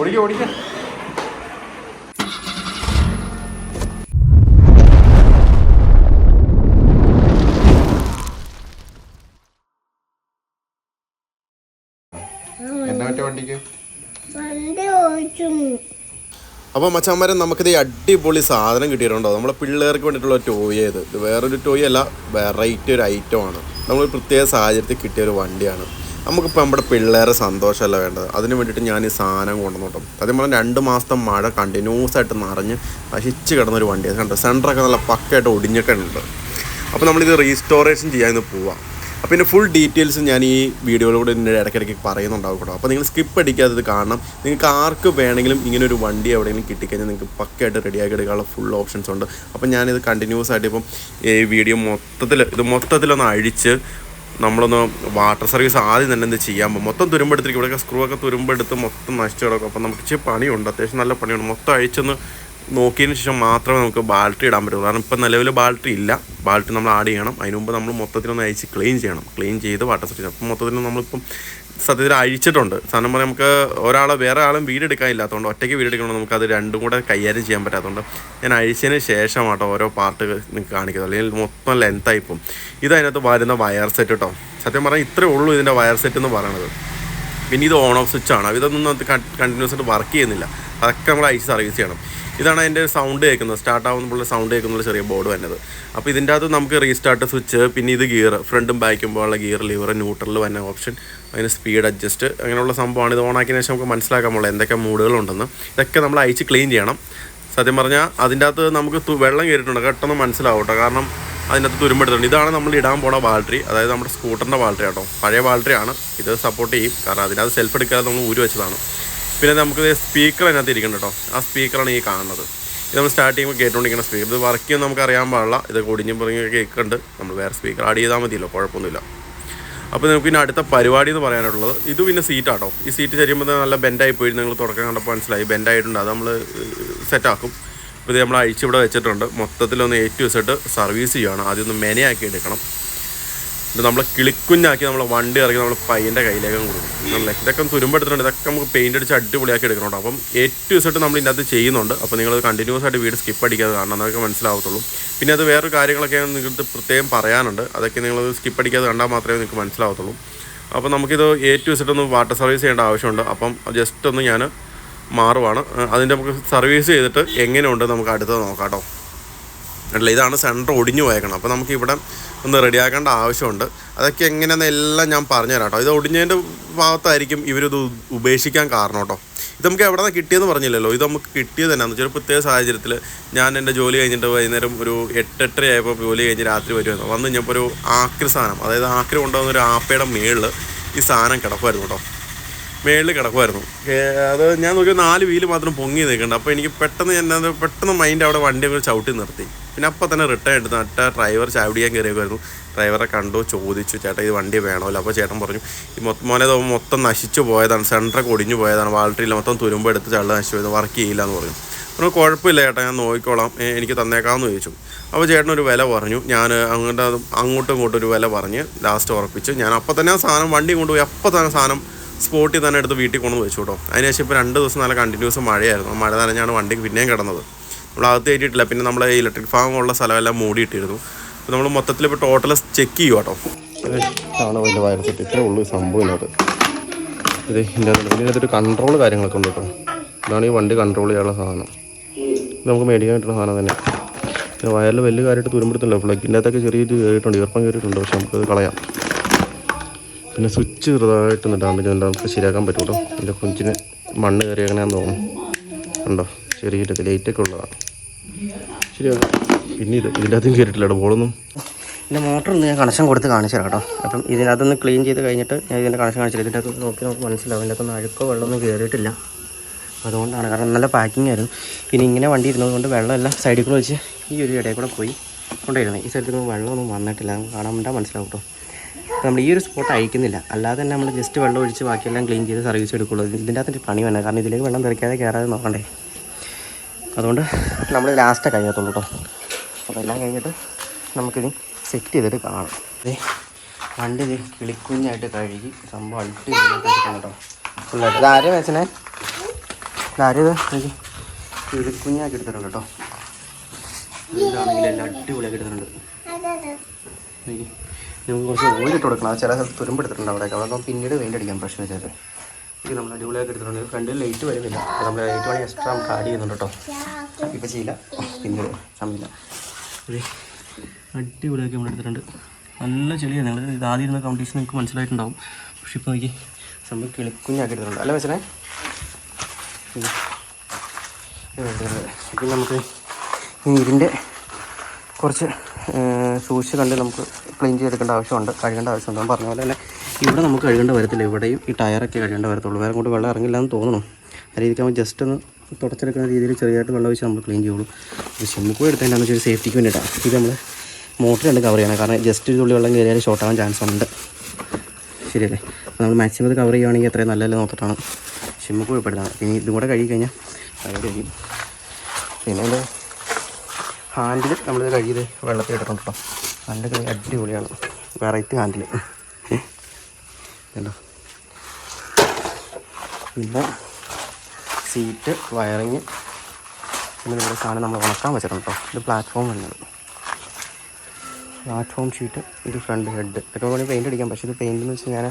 ഓടിക്ക ഓടിക്ക. എന്നാ പറ്റിയ വണ്ടിക്ക്? വണ്ടി ഓടിച്ചു അപ്പോൾ മച്ചാന്മാരെ നമുക്കിത് അടിപൊളി സാധനം കിട്ടിയിട്ടുണ്ടോ? നമ്മുടെ പിള്ളേർക്ക് വേണ്ടിയിട്ടുള്ള ടോയ് ഇത് ഇത് വേറൊരു ടോയ് അല്ല വെറൈറ്റി ഒരു ഐറ്റമാണ് നമ്മൾ പ്രത്യേക സാഹചര്യത്തിൽ കിട്ടിയ ഒരു വണ്ടിയാണ്. നമുക്കിപ്പോൾ നമ്മുടെ പിള്ളേരെ സന്തോഷമല്ല വേണ്ടത്. അതിന് വേണ്ടിയിട്ട് ഞാൻ ഈ സാധനം കൊണ്ടുവന്നു കേട്ടോ. സത്യം പറഞ്ഞാൽ രണ്ട് മാസത്തെ മഴ കണ്ടിന്യൂസ് ആയിട്ട് നിറഞ്ഞ് നശിച്ച് കിടന്നൊരു വണ്ടിയാണ് കണ്ടോ? സെന്ററൊക്കെ നല്ല പക്കയായിട്ട് ഒടിഞ്ഞിട്ടുണ്ട്. അപ്പോൾ നമ്മളിത് റീസ്റ്റോറേഷൻ ചെയ്യാൻ ഇന്ന് പോവാം. അപ്പോൾ ഇതിന്റെ ഫുൾ ഡീറ്റെയിൽസ് ഞാൻ ഈ വീഡിയോയിലൂടെ ഇതിന്റെ ഇടയ്ക്കിടയ്ക്ക് പറയുന്നുണ്ടാവും കേട്ടോ. അപ്പോൾ നിങ്ങൾ സ്കിപ്പ് അടിക്കാതെ ഇത് കാണണം. നിങ്ങൾക്ക് ആർക്ക് വേണമെങ്കിലും ഇങ്ങനെ ഒരു വണ്ടി എവിടെയെങ്കിലും കിട്ടിക്കഴിഞ്ഞാൽ നിങ്ങൾക്ക് പക്കയായിട്ട് റെഡിയാക്കി എടുക്കാനുള്ള ഫുൾ ഓപ്ഷൻസ് ഉണ്ട്. അപ്പോൾ ഞാനിത് കണ്ടിന്യൂസ് ആയിട്ട് ഇപ്പം ഈ വീഡിയോ മൊത്തത്തിൽ ഇത് മൊത്തത്തിലൊന്ന് അഴിച്ച് നമ്മളൊന്ന് വാട്ടർ സർവീസ് ആദ്യം തന്നെ എന്ത് ചെയ്യാൻ പോകും മൊത്തം തുരുമ്പെടുത്തിരിക്കും. ഇവിടെയൊക്കെ സ്ക്രൂ ഒക്കെ തുരുമ്പെടുത്ത് മൊത്തം നശിച്ചു കിടക്കും അപ്പം നമുക്ക് ഇച്ചിരി പണിയുണ്ട്. അത്യാവശ്യം നല്ല പണിയുണ്ട്. മൊത്തം അഴിച്ചൊന്ന് നോക്കിയതിന് ശേഷം മാത്രമേ നമുക്ക് ബാൾട്ടി ഇടാൻ പറ്റുള്ളൂ. കാരണം ഇപ്പം നിലവിൽ ബാൾട്ടി ഇല്ല. ബാൾട്ടി നമ്മൾ ആഡ് ചെയ്യണം. അതിന് മുമ്പ് നമ്മൾ മൊത്തത്തിലൊന്ന് അഴിച്ച് ക്ലീൻ ചെയ്യണം. ക്ലീൻ ചെയ്ത് വാട്ടർ സർവീസ് അപ്പം മൊത്തത്തിൽ നമ്മളിപ്പം സത്യത്തിൽ അഴിച്ചിട്ടുണ്ട്. സാധനം പറഞ്ഞാൽ നമുക്ക് ഒരാളെ വേറെ ആളും വീടെടുക്കാനില്ലാത്തതുകൊണ്ട് ഒറ്റയ്ക്ക് വീടെടുക്കണമെങ്കിൽ നമുക്ക് അത് രണ്ടും കൂടെ കൈകാര്യം ചെയ്യാൻ പറ്റാത്തതുകൊണ്ട് ഞാൻ അഴിച്ചതിന് ശേഷമാട്ടോ ഓരോ പാർട്ട് നിങ്ങൾക്ക് കാണിക്കുന്നത്. അല്ലെങ്കിൽ മൊത്തം ലെങ്തായി പോകും. ഇത് അതിനകത്ത് വരുന്ന വയർ സെറ്റ് കേട്ടോ സത്യം പറഞ്ഞാൽ ഇത്രേ ഉള്ളൂ ഇതിന്റെ വയർ സെറ്റ് എന്ന് പറയുന്നത് പിന്നെ ഇത് ഓൺ ഓഫ് സ്വിച്ച് ആണ്. ഇതൊന്നും കണ്ടിന്യൂസ് ആയിട്ട് വർക്ക് ചെയ്യുന്നില്ല. അതൊക്കെ നമ്മൾ അയച്ച് സർവീസ് ചെയ്യണം. ഇതാണ് അതിന്റെ സൗണ്ട് കേൾക്കുന്നത്. സ്റ്റാർട്ട് ആകുമ്പോൾ സൗണ്ട് കേൾക്കുന്ന ചെറിയ ബോർഡ് വന്നത്. അപ്പോൾ ഇതിന്റെ അകത്ത് നമുക്ക് റീസ്റ്റാർട്ട് സ്വിച്ച് പിന്നെ ഇത് ഗിയർ ഫ്രണ്ടും ബാക്കും പോലുള്ള ഗിയർ ലിവർ ന്യൂട്രൽ വന്ന ഓപ്ഷൻ അതിന് സ്പീഡ് അഡ്ജസ്റ്റ് അങ്ങനെയുള്ള സംഭവമാണ്. ഇത് ഓൺ ആക്കിയതിനു ശേഷം നമുക്ക് മനസ്സിലാക്കാൻ പോകുന്നത് എന്തൊക്കെ മൂഡുകളുണ്ടെന്ന് ഇതൊക്കെ നമ്മൾ അയച്ച് ക്ലീൻ ചെയ്യണം. സത്യം പറഞ്ഞാൽ അതിന്റെ അകത്ത് നമുക്ക് വെള്ളം കയറിയിട്ടുണ്ട് പെട്ടെന്ന് മനസ്സിലാവും കേട്ടോ കാരണം അതിന്റെ അകത്ത് തുരുമ്പെടുത്തിട്ടുണ്ട് ഇതാണ് നമ്മൾ ഇടാൻ പോണ ബാറ്ററി അതായത് നമ്മുടെ സ്കൂട്ടറിന്റെ ബാറ്ററി കേട്ടോ പഴയ ബാറ്ററി ആണ് ഇത് സപ്പോർട്ട് ചെയ്യും. കാരണം അതിനകത്ത് സെൽഫ് എടുക്കാതെ നമ്മൾ ഊരി വെച്ചതാണ്. പിന്നെ നമുക്ക് സ്പീക്കർ അതിനകത്ത് ഇരിക്കുന്നുണ്ട് കേട്ടോ ആ സ്പീക്കറാണ് ഈ കാണുന്നത്. ഇത് നമ്മൾ സ്റ്റാർട്ട് ചെയ്യുമ്പോൾ കേട്ടുകൊണ്ടിരിക്കുന്ന സ്പീക്കർ ഇത് വർക്ക് ചെയ്യുമ്പോൾ നമുക്ക് അറിയാൻ പാടില്ല. ഇത് ഒടിഞ്ഞും പറഞ്ഞ കേൾക്കുന്നുണ്ട് നമ്മൾ വേറെ സ്പീക്കർ ആഡ് ചെയ്താൽ മതിയല്ലോ കുഴപ്പമൊന്നുമില്ല. അപ്പോൾ നമുക്ക് ഇനി അടുത്ത പരിപാടി എന്ന് പറയാനുള്ളത് ഇത് പിന്നെ സീറ്റാട്ടോ ഈ സീറ്റ് ചെയ്യുമ്പോൾ നല്ല ബെൻഡായി പോയി നിങ്ങൾ തുടക്കം കണ്ടപ്പോൾ മനസ്സിലായി. ബെൻഡായിട്ടുണ്ട് അത് നമ്മൾ സെറ്റാക്കും ഇപ്പോൾ ഇത് നമ്മൾ അഴിച്ചിവിടെ വെച്ചിട്ടുണ്ട്. മൊത്തത്തിലൊന്ന് എ ടു സെറ്റ് സർവീസ് ചെയ്യണം ആദ്യം ഒന്ന് മെനയാക്കി എടുക്കണം. ഇത് നമ്മളെ കിളിക്കുഞ്ഞാക്കി നമ്മളെ വണ്ടി ഇറക്കി നമ്മളെ പയ്യന്റെ കയ്യിലേക്കും കൊടുക്കും. നല്ല ഇതൊക്കെ തുരുമ്പെടുത്തിട്ടുണ്ട് ഇതൊക്കെ നമുക്ക് പെയിന്റ് അടിച്ച് അടിപൊളിയാക്കി എടുക്കണം അപ്പം ഏറ്റവും ടു സെറ്റ് നമ്മൾ ഇതിനകത്ത് ചെയ്യുന്നുണ്ട്. അപ്പോൾ നിങ്ങൾ കണ്ടിന്യൂസ് ആയിട്ട് വീട് സ്കിപ്പ് അടിക്കാതെ കാണണം. എന്നൊക്കെ മനസ്സിലാവത്തുള്ളൂ. പിന്നെ അത് വേറൊരു കാര്യങ്ങളൊക്കെ നിങ്ങൾക്ക് പ്രത്യേകം പറയാനുണ്ട്. അതൊക്കെ നിങ്ങൾ സ്കിപ്പ് അടിക്കാതെ കണ്ടാൽ മാത്രമേ നിങ്ങൾക്ക് മനസ്സിലാവത്തുള്ളൂ. അപ്പോൾ നമുക്കിത് എ ടു ഒന്ന് വാട്ടർ സർവീസ് ചെയ്യേണ്ട ആവശ്യമുണ്ട്. അപ്പം ജസ്റ്റ് ഒന്ന് ഞാൻ മാറുവാണ്. അതിന്റെ നമുക്ക് സർവീസ് ചെയ്തിട്ട് എങ്ങനെയുണ്ട് നമുക്ക് അടുത്തത് നോക്കാം കേട്ടോ. അല്ല ഇതാണ് സെന്റർ ഒടിഞ്ഞു പോയേക്കണം. അപ്പോൾ നമുക്ക് ഇവിടെ ഒന്ന് റെഡിയാക്കേണ്ട ആവശ്യമുണ്ട്. അതൊക്കെ എങ്ങനെയാണെന്ന് എല്ലാം ഞാൻ പറഞ്ഞുതരാം കേട്ടോ. ഇത് ഒടിഞ്ഞതിന്റെ ഭാഗത്തായിരിക്കും ഇവരിത് ഉപേക്ഷിക്കാൻ കാരണം കേട്ടോ. ഇത് നമുക്ക് എവിടെ നിന്ന് കിട്ടിയെന്ന് പറഞ്ഞില്ലല്ലോ. ഇത് നമുക്ക് കിട്ടിയത് തന്നെയാണെന്ന് വെച്ചാൽ പ്രത്യേക സാഹചര്യത്തിൽ ഞാൻ എന്റെ ജോലി കഴിഞ്ഞിട്ട് വൈകുന്നേരം ഒരു എട്ടെട്ടര ആയപ്പോൾ ജോലി കഴിഞ്ഞ് രാത്രി വരുമായിരുന്നു വന്ന് കഴിഞ്ഞപ്പോൾ ഒരു ആക്രി സാധനം അതായത് ആക്രി കൊണ്ടുവന്ന ഒരു ആപ്പയുടെ മേളിൽ ഈ സാധനം കിടക്കുമായിരുന്നു കേട്ടോ. മേളിൽ കിടക്കുമായിരുന്നു അത് ഞാൻ നോക്കിയ നാല് വീൽ മാത്രം പൊങ്ങി നിൽക്കുന്നുണ്ട്. അപ്പോൾ എനിക്ക് പെട്ടെന്ന് ഞാൻ പെട്ടെന്ന് മൈൻഡ് അവിടെ വണ്ടി ചവിട്ടി നിർത്തി. പിന്നെ അപ്പോൾ തന്നെ റിട്ടേൺ എടുത്തു ഡ്രൈവർ ചാവിടിയാൻ കയറിയായിരുന്നു ഡ്രൈവറെ കണ്ടു ചോദിച്ചു ചേട്ടാ ഇത് വണ്ടി വേണമല്ലോ? അപ്പോൾ ചേട്ടൻ പറഞ്ഞു ഈ മൊത്തം മോനെ മൊത്തം നശിച്ചു പോയതാണ് സെന്ററൊക്കെ ഒടിഞ്ഞു പോയതാണ് വാൾട്ടറിയിൽ മൊത്തം തുരുമ്പ് എടുത്ത് ചള്ള നശിച്ചു പോയത് വർക്ക് ചെയ്യില്ല എന്ന് പറഞ്ഞു. പറഞ്ഞു കുഴപ്പമില്ല ചേട്ടാ ഞാൻ നോക്കിക്കോളാം എനിക്ക് തന്നേക്കാമെന്ന് ചോദിച്ചു. അപ്പോൾ ചേട്ടൻ ഒരു വില പറഞ്ഞു ഞാൻ അങ്ങോട്ട് അങ്ങോട്ടും ഇങ്ങോട്ടും ഒരു വില പറഞ്ഞ് ലാസ്റ്റ് ഉറപ്പിച്ചു. ഞാൻ അപ്പോൾ തന്നെ ആ സാധനം വണ്ടി കൊണ്ടുപോയി അപ്പോൾ തന്നെ സാധനം സ്പോട്ടിൽ തന്നെ എടുത്ത് വീട്ടിൽ കൊണ്ടുവന്ന് വെച്ചു കേട്ടോ. അതിനുശേഷം ഇപ്പോൾ രണ്ട് ദിവസം നല്ല കണ്ടിന്യൂസ് മഴയായിരുന്നു. മഴ നനഞ്ഞാണ് വണ്ടിക്ക് പിന്നെയും കിടന്നത്. നമ്മൾ അകത്ത് കയറ്റിയിട്ടില്ല. പിന്നെ നമ്മൾ ഇലക്ട്രിക് ഫാം ഉള്ള സ്ഥലമെല്ലാം മൂടിയിട്ടിരുന്നു. അപ്പോൾ നമ്മൾ മൊത്തത്തിൽ ഇപ്പോൾ ടോട്ടൽ ചെക്ക് ചെയ്യും കേട്ടോ വയർ ഇതിനകത്ത്. കൺട്രോൾ കാര്യങ്ങളൊക്കെ ഉണ്ട് കേട്ടോ ഇതാണ് ഈ വണ്ടി കൺട്രോൾ ചെയ്യാനുള്ള സാധനം. ഇത് നമുക്ക് മേടിക്കാൻ പറ്റുന്ന സാധനം തന്നെ. പിന്നെ വയറിൽ വലിയ കാര്യമായിട്ട് തുരുമ്പെടുത്തില്ല പ്ലഗിന്റെ അകത്തൊക്കെ ചെറിയൊരു കയറിയിട്ടുണ്ട് ഈർപ്പം കയറിയിട്ടുണ്ട് പക്ഷെ നമുക്കത് കളയാം. പിന്നെ സ്വിച്ച് ചെറുതായിട്ടൊന്ന് ഡാമേജ് ഉണ്ട് നമുക്ക് ശരിയാക്കാൻ പറ്റും കേട്ടോ എന്റെ കൊഞ്ചിന് മണ്ണ് കയറിയേക്കണമെന്ന് തോന്നുന്നു. ഉണ്ടോ ചെറിയൊരു ലൈറ്റൊക്കെ ഉള്ളതാണ്. ശരിയാണ് പിന്നെ ഇത് ഇതിന്റെ അകത്തും കയറിയിട്ടില്ല ബോളൊന്നും. മോട്ടർ ഒന്ന് ഞാൻ കണക്ഷൻ കൊടുത്ത് കാണിച്ചു കേട്ടോ. അപ്പം ഇതിനകത്തൊന്ന് ക്ലീൻ ചെയ്ത് കഴിഞ്ഞിട്ട് ഞാൻ ഇതിന്റെ കണക്ഷൻ കാണിച്ചില്ല. ഇതിന്റെ അകത്ത് നോക്കി നമുക്ക് മനസ്സിലാവും. ഇതിന്റെ അകത്തൊന്നും അഴുക്കോ വെള്ളമൊന്നും കയറിയിട്ടില്ല അതുകൊണ്ടാണ്. കാരണം നല്ല പാക്കിംഗ് ആയിരുന്നു. പിന്നെ ഇങ്ങനെ വണ്ടി ഇരുന്നത് കൊണ്ട് വെള്ളമെല്ലാം സൈഡിൽ കൂടെ വെച്ച് ഈ ഒരു ഇടയിൽ കൂടെ പോയി കൊണ്ടുവരുന്നത് ഈ സ്ഥലത്ത് വെള്ളമൊന്നും വന്നിട്ടില്ല. കാണാൻ മനസ്സിലാവും കേട്ടോ. നമ്മൾ ഈ ഒരു സ്പോട്ട് അയക്കുന്നില്ല. അല്ലാതെ തന്നെ നമ്മൾ ജസ്റ്റ് വെള്ളം ഒഴിച്ച് ബാക്കിയെല്ലാം ക്ലീൻ ചെയ്ത് സർവീസ് എടുക്കുള്ളൂ. ഇതിന്റെ അകത്തൊരു പണി വേണം. കാരണം ഇതിലേക്ക് വെള്ളം തെറിക്കാതെ കയറാതെ നോക്കണ്ടേ. അതുകൊണ്ട് നമ്മൾ ലാസ്റ്റ് കഴിയത്തുള്ളൂ കേട്ടോ അപ്പോൾ എല്ലാം കഴിഞ്ഞിട്ട് നമുക്കിനി സെറ്റ് ചെയ്തിട്ട് കാണാം. അതെ വണ്ടി ഇത് കിളിക്കുഞ്ഞായിട്ട് കഴുകി സംഭവം അടുത്ത് കേട്ടോ ഫുള്ളായിട്ട്. ഇതാരും വെച്ചനെ കാര്യം ഇത് കിളിക്കുഞ്ഞാക്കി കുഞ്ഞാക്കി എടുത്തിട്ടുണ്ട് കേട്ടോ ഇതാണെങ്കിൽ എല്ലാം അടിപൊളിയാക്കി എടുത്തിട്ടുണ്ട്. നമുക്ക് കുറച്ച് ഓയിൽ ഇട്ട് കൊടുക്കണം ചില സ്ഥലത്ത് തുരുമ്പെടുത്തിട്ടുണ്ട് അവിടെയൊക്കെ. അവിടെ പിന്നീട് പെയിന്റ് അടിക്കാം പ്രശ്നം വെച്ചാൽ ഇത് നമ്മൾ അടിപൊളിയാക്കി എടുത്തിട്ടുണ്ട്. ഫ്രണ്ട് ലൈറ്റ് വരുന്നില്ല. അപ്പോൾ നമ്മൾ ലൈറ്റ് വേണമെങ്കിൽ എക്സ്ട്രാ നമുക്ക് ആഡ് ചെയ്യുന്നുണ്ട് കേട്ടോ. ഇപ്പം ചെയ്യില്ല. പിന്നെ സമയമില്ല. ഇത് അടിപൊളിയാക്കി നമ്മൾ എടുത്തിട്ടുണ്ട്. നല്ല ചെളിയാണ് നിങ്ങൾ ഇത് ആദ്യം ഇരുന്ന കോമ്പറ്റീഷൻ നിങ്ങൾക്ക് മനസ്സിലായിട്ടുണ്ടാവും. പക്ഷെ ഇപ്പോൾ എനിക്ക് സംഭവം കിളിക്കുഞ്ഞാക്കി എടുത്തിട്ടുണ്ട്. അല്ല വെച്ചേ പിന്നെ നമുക്ക് ഇതിന്റെ കുറച്ച് സൂക്ഷിച്ച് കണ്ട് നമുക്ക് ക്ലീൻ ചെയ്തെടുക്കേണ്ട ആവശ്യമുണ്ട്. കഴുകേണ്ട ആവശ്യമുണ്ട്. ഞാൻ പറഞ്ഞ പോലെ തന്നെ ഇവിടെ നമുക്ക് കഴുകേണ്ട വരത്തില്ല. ഇവിടെയും ഈ ടയറൊക്കെ കഴുകേണ്ട വരത്തുള്ളൂ. വേറെ കൊണ്ട് വെള്ളം ഇറങ്ങില്ല എന്ന് തോന്നുന്നു ആ രീതിക്ക് നമ്മൾ ജസ്റ്റ് ഒന്ന് തുടച്ചെടുക്കുന്ന രീതിയിൽ ചെറിയതായിട്ട് വെള്ളം വെച്ച് നമ്മൾ ക്ലീൻ ചെയ്യുള്ളൂ ഇത് ചെമ്മുക്കൂ എടുത്തതിന്റെ ഒരു സേഫ്റ്റിക്ക് വേണ്ടിയിട്ടാണ് ഇത് നമ്മൾ മോട്ടർ രണ്ട് കവർ ചെയ്യണം. കാരണം ജസ്റ്റ് ഒരു തുള്ളി വെള്ളം കയറിയാൽ ഷോർട്ട് ആവാൻ ചാൻസ് ഉണ്ട്. ശരിയല്ലേ? അപ്പോൾ നമ്മൾ മാക്സിമം ഇത് കവർ ചെയ്യുകയാണെങ്കിൽ അത്രയും നല്ലതല്ലേ നോക്കിയിട്ടാണ് ചെമ്മുക്കൂ ഉൾപ്പെടുന്നത് പിന്നെ ഇതും കൂടെ കഴുകി കഴിഞ്ഞാൽ കവർ കഴിയും പിന്നെ അതിന്റെ ഹാൻഡിൽ നമ്മളിത് കഴുകിയത് വെള്ളത്തിൽ ഇട്ടിട്ടുണ്ട് കേട്ടോ നല്ല അടിപൊളിയാണ്. വെറൈറ്റി ഹാൻഡിൽ കണ്ടോ? പിന്നെ സീറ്റ് വയറിങ് പിന്നെ ഇവിടെ സാധനം നമ്മൾ ഉണക്കാൻ വെച്ചിട്ടുണ്ട് കേട്ടോ. ഇത് പ്ലാറ്റ്ഫോം വരുന്നത് പ്ലാറ്റ്ഫോം ഷീറ്റ് ഇത് ഫ്രണ്ട് ഹെഡ് ഇതൊക്കെ വേണമെങ്കിൽ പെയിന്റ് അടിക്കാം. പക്ഷേ ഇത് പെയിന്റ് എന്ന് വെച്ച് കഴിഞ്ഞാൽ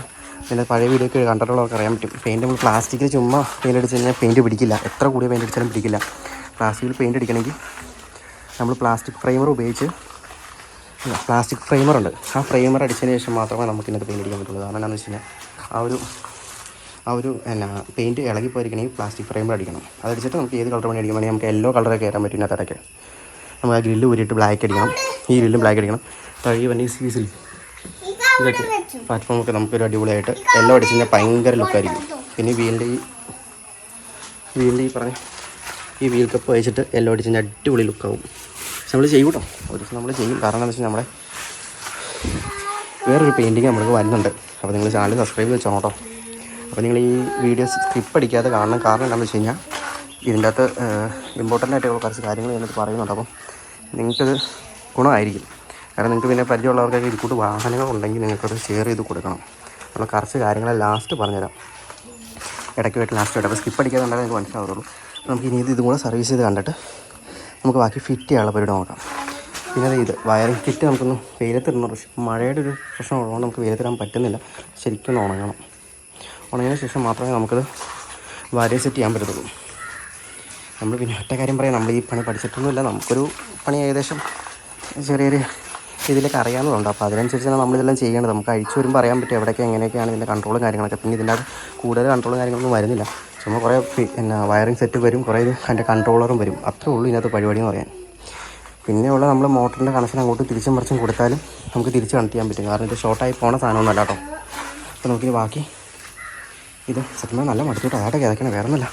പിന്നെ പഴയ വീഡിയോ ഒക്കെ കണ്ടിട്ടുള്ളവർക്ക് അറിയാൻ പറ്റും. പെയിന്റ് നമ്മൾ പ്ലാസ്റ്റിക്കിൽ ചുമ്മാ പെയിന്റ് അടിച്ച് കഴിഞ്ഞാൽ പെയിന്റ് പിടിക്കില്ല. എത്ര കൂടിയ പെയിന്റ് അടിച്ചാലും പിടിക്കില്ല. പ്ലാസ്റ്റിക്കിൽ പെയിന്റ് അടിക്കണമെങ്കിൽ നമ്മൾ പ്ലാസ്റ്റിക് ഫ്രെയിമർ ഉപയോഗിച്ച് പ്ലാസ്റ്റിക് ഫ്രെയിമറുണ്ട് ആ ഫ്രെയിമർ അടിച്ചതിന് ശേഷം മാത്രമേ നമുക്ക് ഇന്നത്തെ പെയിന്റ് അടിക്കാൻ പറ്റുള്ളൂ. കാരണം എന്താണെന്ന് വെച്ച് കഴിഞ്ഞാൽ ആ ഒരു ആ ഒരു എന്നാ പെയിന്റ് ഇളകി പോയിരിക്കണമെങ്കിൽ പ്ലാസ്റ്റിക് ഫ്രെയിമർ അടിക്കണം. അതടിച്ചിട്ട് നമുക്ക് ഏത് കളർ വേണമെങ്കിൽ അടിക്കാൻ വേണമെങ്കിൽ നമുക്ക് യെല്ലോ കളറൊക്കെ കയറാൻ പറ്റും ഇതിനകത്തൊക്കെ നമ്മൾ ആ ഗ്രില്ല് ഊരിയിട്ട് ബ്ലാക്ക് അടിക്കണം. ഈ ഗ്രില്ലും ബ്ലാക്ക് അടിക്കണം. തഴി വണ്ടി സീസിൽ ഇതൊക്കെ പ്ലാറ്റ്ഫോമൊക്കെ നമുക്കൊരു അടിപൊളിയായിട്ട് എല്ലാം അടിച്ചു കഴിഞ്ഞാൽ ഭയങ്കര ലുക്കായിരിക്കും പിന്നെ വീലിന്റെ ഈ വീലിന്റെ ഈ പറഞ്ഞ ഈ വീൽ കപ്പ് വെച്ചിട്ട് എല്ലാം അടിച്ച് കഴിഞ്ഞാൽ അടിപൊളി ലുക്കാവും പക്ഷെ നമ്മൾ ചെയ്യും കേട്ടോ. ഒരു ദിവസം നമ്മൾ ചെയ്യും. കാരണം എന്താ വെച്ചാൽ നമ്മുടെ വേറൊരു പെയിന്റിങ് നമ്മൾക്ക് വരുന്നുണ്ട്. അപ്പോൾ നിങ്ങൾ ചാനൽ സബ്സ്ക്രൈബ് വെച്ചോ കേട്ടോ. അപ്പോൾ നിങ്ങൾ ഈ വീഡിയോസ് സ്ക്രിപ്പ് അടിക്കാതെ കാണണം. കാരണം എന്താണെന്ന് വെച്ച് കഴിഞ്ഞാൽ ഇതിന്റെ അകത്ത് ഇമ്പോർട്ടന്റ് ആയിട്ടുള്ള കുറച്ച് കാര്യങ്ങൾ ഇതിനകത്ത് പറയുന്നുണ്ട്. അപ്പം നിങ്ങൾക്കത് ഗുണമായിരിക്കും. കാരണം നിങ്ങൾക്ക് പിന്നെ പരിചയമുള്ളവർക്കൊക്കെ ഇരിക്കൂട്ട് കൂട്ട് വാഹനങ്ങളുണ്ടെങ്കിൽ നിങ്ങൾക്കത് ഷെയർ ചെയ്ത് കൊടുക്കണം. നമ്മൾ കുറച്ച് കാര്യങ്ങളെ ലാസ്റ്റ് പറഞ്ഞുതരാം. ഇടയ്ക്ക് പോയിട്ട് ലാസ്റ്റ് ആയിട്ട്. അപ്പോൾ സ്കിപ്പ് അടിക്കാതെ ഉണ്ടായിരുന്നു നിങ്ങൾക്ക് മനസ്സിലാവുള്ളൂ നമുക്ക് ഇനി ഇത് ഇതും കൂടെ സർവീസ് ചെയ്ത് കണ്ടിട്ട് നമുക്ക് ബാക്കി ഫിറ്റ് ചെയ്യാനുള്ള പരിപാടി നോക്കാം. പിന്നെ അത് ഇത് വയറിംഗ് കിറ്റ് നമുക്കൊന്ന് വെയിലത്തിടണം. പക്ഷേ മഴയുടെ ഒരു പ്രശ്നം ഉള്ളതുകൊണ്ട് നമുക്ക് വെയിലത്തിടാൻ പറ്റുന്നില്ല. ശരിക്കും ഉണങ്ങണം. ഉണങ്ങിയതിന് ശേഷം മാത്രമേ നമുക്കത് വരെ സെറ്റ് ചെയ്യാൻ പറ്റത്തുള്ളൂ. നമ്മൾ പിന്നെ ഒറ്റ കാര്യം പറയാം. നമ്മൾ ഈ പണി പഠിച്ചിട്ടൊന്നുമില്ല. നമുക്കൊരു പണി ഏകദേശം ചെറിയൊരു ഇതിലൊക്കെ അറിയാവുന്നതുണ്ട്. അപ്പോൾ അതിനനുസരിച്ചാണ് നമ്മളിതെല്ലാം ചെയ്യേണ്ടത്. നമുക്ക് അഴിച്ചു വരുമ്പോൾ അറിയാൻ പറ്റും എവിടെയൊക്കെ എങ്ങനെയൊക്കെയാണ് ഇതിന്റെ കൺട്രോളും കാര്യങ്ങളൊക്കെ. പിന്നെ ഇതിന്റെ കൂടുതൽ കൺട്രോളും കാര്യങ്ങളൊന്നും വരുന്നില്ല. ചുമ്മാ കുറേ പിന്നെ വയറിംഗ് സെറ്റ് വരും കുറേ അതിന്റെ കൺട്രോളറും വരും. അത്രേ ഉള്ളൂ ഇതിനകത്ത് പരിപാടി എന്ന് പറയാൻ. പിന്നെയുള്ള നമ്മൾ മോട്ടറിന്റെ കണക്ഷൻ അങ്ങോട്ട് തിരിച്ചും മറിച്ചും കൊടുത്താലും നമുക്ക് തിരിച്ച് കണക്ട് ചെയ്യാൻ പറ്റും. കാരണം ഇത് ഷോർട്ടായി പോണ സാധനമൊന്നുമല്ല കേട്ടോ. അപ്പോൾ നോക്കിയിട്ട് ബാക്കി ഇത് സത്യം നല്ല മടിച്ചിട്ടോ അതാട്ടെ കിതക്കണം വേറെ ഒന്നുമല്ല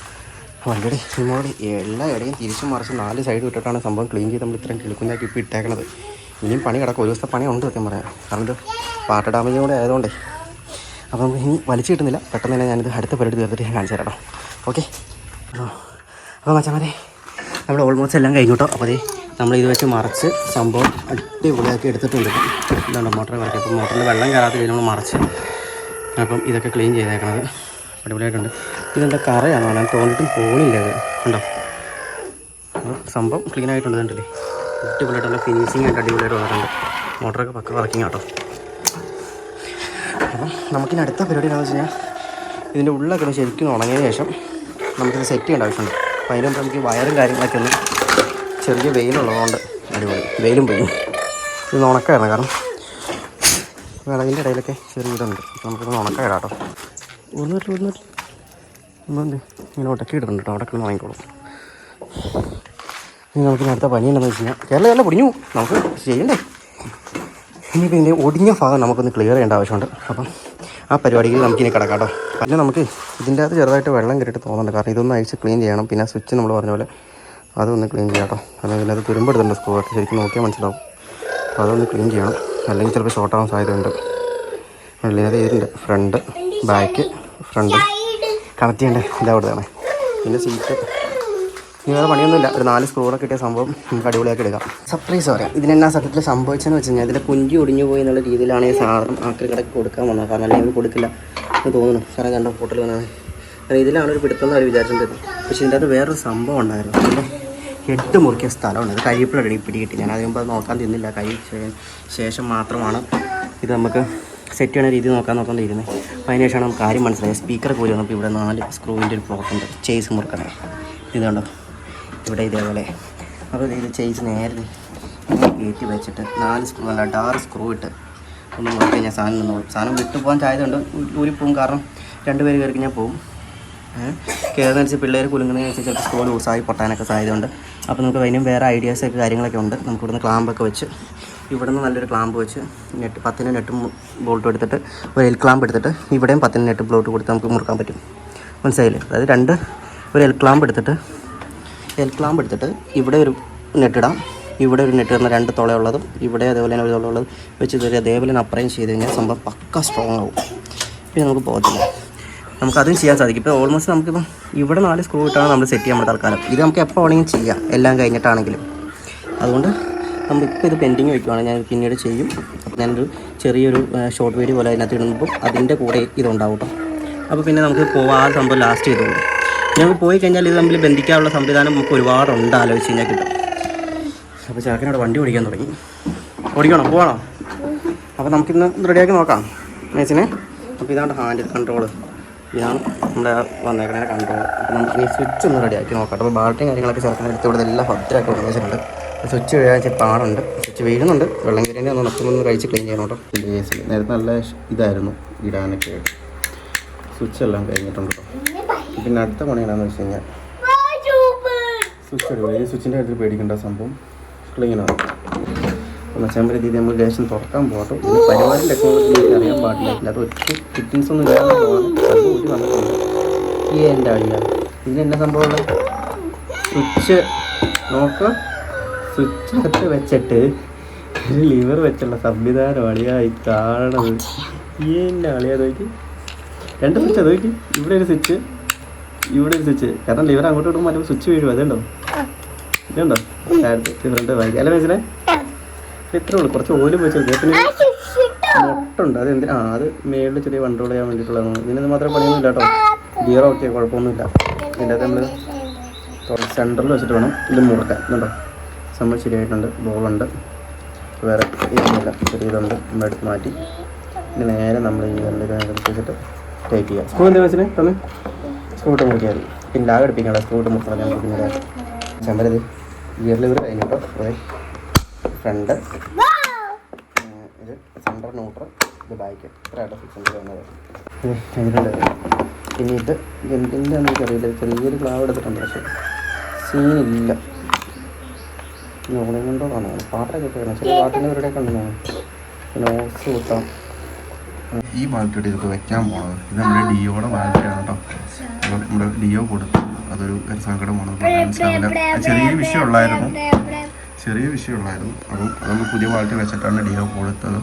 വണ്ടിയുടെ ഇങ്ങോട്ട് എല്ലാ ഇടയും തിരിച്ചും മറിച്ച് നാല് സൈഡ് ഇട്ടിട്ടാണ് സംഭവം ക്ലീൻ ചെയ്ത് നമ്മൾ ഇത്രയും കിളിക്കുഞ്ഞാക്കി ഇപ്പോൾ ഇട്ടേക്കണത്. ഇനിയും പണി കിടക്കും. ഒരു ദിവസത്തെ പണി ഉണ്ട് സത്യം പറയാം കാരണം ഇത് വാട്ടർ ഡാമേജ് കൂടെ ആയതുകൊണ്ടേ നമുക്ക് ഇനി വലിച്ചു കിട്ടുന്നില്ല. പെട്ടെന്ന് തന്നെ ഞാനിത് അടുത്ത പരിപാടി തീർത്തിട്ട് ഞാൻ കാണിച്ചു തരാം ഓക്കെ? അപ്പോൾ മച്ചമാരെ നമ്മൾ ഓൾമോസ്റ്റ് എല്ലാം കഴിഞ്ഞു കേട്ടോ. അപ്പോൾ നമ്മൾ ഇത് വെച്ച് മറച്ച് സംഭവം അടിപൊളിയാക്കി എടുത്തിട്ടുണ്ട് ഇതാണ് മോട്ടർ വരയ്ക്കുക അപ്പോൾ മോട്ടറിൽ വെള്ളം കയറാത്ത രീതിയിൽ നമ്മൾ മറച്ച് അപ്പം ഇതൊക്കെ ക്ലീൻ ചെയ്തേക്കണത്. അടിപൊളിയായിട്ടുണ്ട്. ഇതെന്താ കറയാണ്? ഞാൻ തോന്നിട്ടും പോണില്ല അത് കണ്ടോ? സംഭവം ക്ലീൻ ആയിട്ടുണ്ട് കണ്ടില്ലേ? അടിപൊളിയായിട്ടുള്ള ഫിനിഷിങ് ആയിട്ട് അടിപൊളിയായിട്ട് വന്നിട്ടുണ്ട്. മോട്ടറൊക്കെ പക്ക വർക്കിംഗ് ആട്ടോ അപ്പം നമുക്കിനി അടുത്ത പരിപാടി എന്താണെന്ന് വെച്ച് കഴിഞ്ഞാൽ ഇതിന്റെ ഉള്ളൊക്കെ ഒന്ന് ശരിക്കും ഉണങ്ങിയ ശേഷം നമുക്കിത് സെറ്റ് ചെയ്യേണ്ട ആവശ്യമുണ്ട്. അപ്പോൾ അതിന് മുമ്പ് നമുക്ക് വയറും കാര്യങ്ങളൊക്കെ ഒന്ന് ചെറിയ വെയിലുള്ളതുകൊണ്ട് അടിപൊളി. വെയിലും പോയി ഇത് ഉണക്കായിരുന്നു കാരണം വിളവിന്റെ ഇടയിലൊക്കെ ചെറിയ ഇതുണ്ട്. അപ്പോൾ നമുക്കിത് ഉണക്കം ഇടാം കേട്ടോ ഒന്നിട്ട് ഒന്നിട്ട് ഒന്നുണ്ട് ഇങ്ങനെ ഉടക്കി ഇടുന്നുണ്ട് കേട്ടോ. കിടന്ന് വാങ്ങിക്കോളും ഇനി നമുക്ക് അടുത്ത പണി ഉണ്ടെന്ന് വെച്ച് കഴിഞ്ഞാൽ കേരളം എല്ലാം പൊടിഞ്ഞു. നമുക്ക് ചെയ്യണ്ടേ? ഇനിയിപ്പോൾ ഇതിന്റെ ഒടിഞ്ഞ ഭാഗം നമുക്കൊന്ന് ക്ലിയർ ചെയ്യേണ്ട ആവശ്യമുണ്ട്. അപ്പം ആ പരിപാടിയിൽ നമുക്കിനി കിടക്കാം കേട്ടോ. പിന്നെ നമുക്ക് ഇതിന്റെ അകത്ത് ചെറുതായിട്ട് വെള്ളം കയറിയിട്ട് തോന്നുന്നുണ്ട്. കാരണം ഇതൊന്ന് അഴിച്ച് ക്ലീൻ ചെയ്യണം. പിന്നെ സ്വിച്ച് നമ്മൾ പറഞ്ഞ പോലെ അതൊന്ന് ക്ലീൻ ചെയ്യാം കേട്ടോ. കാരണം ഇതിനകത്ത് തുരുമ്പെടുത്തുണ്ട് സ്ക്രൂവൊക്കെ ശരിക്കും നോക്കിയാൽ മനസ്സിലാവും. അപ്പോൾ അതൊന്ന് ക്ലീൻ ചെയ്യണം. അല്ലെങ്കിൽ ചിലപ്പോൾ ഷോർട്ട് ആവാൻ സാധ്യതയുണ്ട്. ഇതിനകത്ത് ഇതിന്റെ ഫ്രണ്ട് ബാക്ക് ഫ്രണ്ട് കണക്ട് ചെയ്യേണ്ട? ഇതവിടെയാണ് പിന്നെ സീറ്റ് ഇനി വേറെ പണിയൊന്നുമില്ല. ഒരു നാല് സ്ക്രൂറൊക്കെ കിട്ടിയ സംഭവം നമുക്ക് അടിപൊളിയാക്കി എടുക്കാം. സർപ്രൈസ് പറയാം. ഇതിനെന്നാ സത്യത്തിൽ സംഭവിച്ചെന്ന് വെച്ച് കഴിഞ്ഞാൽ ഇതിന്റെ കുഞ്ചി ഒടിഞ്ഞു പോയി എന്നുള്ള രീതിയിലാണ് ഈ സാധനം ആക്രി കടയ്ക്ക് കൊടുക്കാൻ വന്നത്. കാരണം അല്ലെങ്കിൽ കൊടുക്കില്ല എന്ന് തോന്നുന്നു. കാരണം കണ്ട ഫോട്ടോയിൽ വന്നത്? കാരണം ഇതിലാണ് ഒരു പിടുത്തം അവർ വിചാരിച്ചിട്ടുണ്ട് പക്ഷേ ഇതിന്റെ അകത്ത് വേറൊരു സംഭവം ഉണ്ടായിരുന്നു. അതിന്റെ ഹെഡ് മുറിക്കിയ സ്ഥലമാണ് അത് കഴിയപ്പോഴാണ് പിടി കിട്ടി ഞാൻ അതിന് മുമ്പ് അത് നോക്കാൻ തിന്നില്ല. കൈ ശേഷം മാത്രമാണ് ഇത് നമുക്ക് സെറ്റ് ചെയ്യണ രീതി നോക്കാൻ നോക്കാണ്ടിരുന്നത് അപ്പോൾ അതിന് ശേഷമാണ് നമുക്ക് കാര്യം മനസ്സിലായത്. സ്പീക്കർ പോലും വന്നപ്പോൾ ഇവിടെ നാല് സ്ക്രൂവിന്റെ ഒരു പ്ലോട്ടുണ്ട് ചേസ് മുറുക്കണേ ഇതുണ്ടോ ഇവിടെ ഇതേപോലെ. അപ്പോൾ ഇത് ചേസ് നേരെ കയറ്റി വെച്ചിട്ട് നാല് സ്ക്രൂ അല്ല കേട്ടോ ആറ് സ്ക്രൂ ഇട്ട് ഒന്ന് നോക്കി കഴിഞ്ഞാൽ സാധനം നിന്നോളും സാധനം വിട്ടു പോകാൻ സാധ്യതയുണ്ട്. പോകും കാരണം രണ്ടുപേര് കയറി കഴിഞ്ഞാൽ പോകും കയറുന്നതനുസരിച്ച് പിള്ളേർ കുലുങ്ങുന്നതിനനുസരിച്ച് ചിലപ്പോൾ സ്ക്രൂ ലൂസായി പൊട്ടാനൊക്കെ സാധ്യതയുണ്ട്. അപ്പോൾ നമുക്ക് അതിനും വേറെ ഐഡിയാസൊക്കെ കാര്യങ്ങളൊക്കെ ഉണ്ട്. നമുക്ക് ഇവിടുന്ന് ക്ലാമ്പൊക്കെ വെച്ച് ഇവിടുന്ന് നല്ലൊരു ക്ലാമ്പ് വെച്ച് നെറ്റ് പത്തിന് നെറ്റ് ബോൾട്ട് എടുത്തിട്ട് ഒരു എൽ ക്ലാമ്പ് എടുത്തിട്ട് ഇവിടെയും പത്തിന് നെറ്റ് ബോൾട്ട് കൊടുത്ത് നമുക്ക് മുറുക്കാൻ പറ്റും. മനസ്സിലായില്ലേ? അതായത് രണ്ട് ഒരു എൽ ക്ലാമ്പ് എടുത്തിട്ട് എൽ ക്ലാമ്പ് എടുത്തിട്ട് ഇവിടെ ഒരു നെറ്റിടാം ഇവിടെ ഒരു നെറ്റ് ഇടുന്ന രണ്ട് തുളയുള്ളതും ഇവിടെ അതേപോലെ തന്നെ ഒരു തുളയുള്ളത് വെച്ച് തരിക അതേപോലെ തന്നെ അപ്രൈം ചെയ്ത് കഴിഞ്ഞാൽ സംഭവം പക്ക സ്ട്രോങ് ആവും. പിന്നെ നമുക്ക് പോകത്തില്ല. നമുക്ക് അതും ചെയ്യാൻ സാധിക്കും. ഇപ്പോൾ ഓൾമോസ്റ്റ് നമുക്കിപ്പം ഇവിടെ നാല് സ്ക്രൂ ഇട്ടാണ് നമ്മൾ സെറ്റ് ചെയ്യാൻ തൽക്കാലം. ഇത് നമുക്ക് എപ്പോൾ വേണമെങ്കിലും ചെയ്യാം. എല്ലാം കഴിഞ്ഞിട്ടാണെങ്കിലും. അതുകൊണ്ട് നമ്മളിപ്പോൾ ഇത് പെൻഡിങ് വയ്ക്കുവാണെങ്കിൽ ഞാൻ പിന്നീട് ചെയ്യും. അപ്പോൾ ഞാനൊരു ചെറിയൊരു ഷോർട്ട് വീഡിയോ പോലെ അതിനകത്ത് ഇടുമ്പോൾ അതിന്റെ കൂടെ ഇതുണ്ടാവും കേട്ടോ. അപ്പോൾ പിന്നെ നമുക്ക് പോകാൻ സംഭവം ലാസ്റ്റ് ചെയ്തോളൂ. ഞങ്ങൾക്ക് പോയി കഴിഞ്ഞാൽ ഇത് തമ്മിൽ ബന്ധിക്കാനുള്ള സംവിധാനം നമുക്ക് ഒരുപാടുണ്ട് ആലോചിച്ച് കഴിഞ്ഞാൽ കിട്ടും. അപ്പോൾ ചാക്കനോട് വണ്ടി ഓടിക്കാൻ തുടങ്ങി. ഓടിക്കണോ? പോകണോ അപ്പോൾ നമുക്കിന്ന് റെഡിയാക്കി നോക്കാം. മേച്ചിനെ. അപ്പോൾ ഇതാണ് ഹാൻഡിൽ കൺട്രോൾ ഇതാണ് നമ്മുടെ വന്നേക്കണേ കൺട്രോൾ അപ്പോൾ നമുക്ക് ഈ സ്വിച്ച് ഒന്ന് റെഡിയാക്കി നോക്കാം. അപ്പോൾ ബാറ്ററിയും കാര്യങ്ങളൊക്കെ ചേർക്കുന്ന എടുത്ത് ഇവിടെ എല്ലാം ഭദ്രമാക്കി ഉപയോഗിച്ചിട്ടുണ്ട് സ്വിച്ച് വീഴാൻ ഇച്ചിരി പാടുണ്ട്. സ്വിച്ച് വീഴുന്നുണ്ട്. വെള്ളം കയറിന്റെ ഒന്ന് നഷ്ടമൊന്ന് കഴിച്ച് ക്ലീൻ ചെയ്യണം കേട്ടോ. നേരത്തെ നല്ല ഇതായിരുന്നു ഇടാനൊക്കെ. സ്വിച്ച് എല്ലാം കഴിഞ്ഞിട്ടുണ്ട് കേട്ടോ. പിന്നെ അടുത്ത പണി എന്താണെന്ന് വെച്ച് കഴിഞ്ഞാൽ സ്വിച്ച് എടുക്കുക. ഈ സ്വിച്ചിന്റെ കാര്യത്തിൽ പേടിക്കേണ്ട സംഭവം. ക്ലീനാണ് ചെമ്പരി രീതി നമ്മൾ ലേശം തുറക്കാൻ പോകട്ടോ. ഇത് പരിപാടി ടെക്നോളജി അറിയാൻ പാടില്ല. അല്ലാതെ ഒറ്റ ഫിറ്റിങ്സ് ഒന്നും ഇല്ലാതെ അത് കൂടി വന്നിട്ടുണ്ട്. ഈ എന്റെ അടിയ ഇതിന് എന്നാ സംഭവമുള്ള സ്വിച്ച് നോക്കുക സ്വിച്ച് അകത്ത് വെച്ചിട്ട് ഒരു ലിവർ വെച്ചുള്ള സംവിധാനം അളിയായി കാണണത് ഈ എന്റെ അളിയാ രണ്ട് സ്വിച്ച് നോക്കി. ഇവിടെ ഒരു സ്വിച്ച് ഇവിടെ ഒരു സ്വിച്ച് കാരണം ലിവർ അങ്ങോട്ട് വിടുമ്പോൾ മറ്റേ സ്വിച്ച് വീഴും. അതുണ്ടോ? ഇതുണ്ടോ? ഡിഫറെന്റ് വായിക്കാം അല്ല മനസ്സിലെ ഇത്രേ ഉള്ളൂ. കുറച്ച് ഓലും വെച്ച് പിന്നെ മുട്ടുണ്ട് അത് എന്തിനാ? ആ അത് മേളിൽ ചെറിയ കൺട്രോൾ ചെയ്യാൻ വേണ്ടിയിട്ടുള്ളതാണ്. ഇതിനൊന്നും മാത്രം പണിയൊന്നും ഇല്ല കേട്ടോ ഗിയർ ഓക്കെ കുഴപ്പമൊന്നുമില്ല. ഇതിന്റെ അകത്ത് നമ്മൾ സെന്ററിൽ വെച്ചിട്ട് വേണം ഇത് മുറുക്കാൻ. കേട്ടോ സംഭവം ശരിയായിട്ടുണ്ട്. ബോളുണ്ട് വേറെ ഇതൊന്നുമില്ല. ചെറിയതുണ്ട് നമ്മൾ എടുത്ത് മാറ്റി. ഇത് നേരെ നമ്മൾ ഈ രണ്ട് വെച്ചിട്ട് ടൈറ്റ് ചെയ്യാം. സ്കൂൾ എന്താ വെച്ചിട്ടുണ്ടെങ്കിൽ തന്നെ? സ്ക്രൂ ഇട്ട് മുറിക്കാൻ പിന്നെ ലാഗ് എടുപ്പിക്കാനുള്ള സ്ക്രൂട്ട് മുക്കണം ഞാൻ മുറിക്കുന്നത് ചമ്പരത് ഗിയർ ലിവർ കഴിഞ്ഞിട്ടോ ഫ്രണ്ട്. ഇത് സെന്റർ ന്യൂട്രൽ ഇത് ബാക്ക് ഇത്രയായിട്ട് ഫിക്സ് വന്നത് കഴിഞ്ഞിട്ടുണ്ട് ഇനി ഇത് എന്തിന്റെ എനിക്കറിയില്ല. ചെറിയൊരു ക്ലാവ് എടുത്തിട്ടുണ്ട് പക്ഷേ സീനില്ല ഓണം കാണുന്നു പാട്ടൊക്കെ കേൾക്കണം ചില പാട്ടിന്റെ ഇവരുടെയൊക്കെ ഉണ്ടെന്നാണ് നോട്ട്സ് കൂട്ടാം ഈ ബാൽക്കണി ഇതൊക്കെ വെക്കാൻ പോണത്. ഇത് നമ്മുടെ ഡിയോടെ മാർക്കറ്റാണ് കേട്ടോ. നമ്മുടെ ഡിയോ കൊടുത്തു. അതൊരു ഒരു സങ്കടമാണ്. വിഷയം മനസ്സിലാവില്ല ചെറിയ വിഷയമുള്ളായിരുന്നു ചെറിയ വിഷയമുള്ളായിരുന്നു അപ്പം നമ്മൾ പുതിയ വാൾട്ടി വെച്ചിട്ടാണ് ഡിയോ കൊടുത്തത്.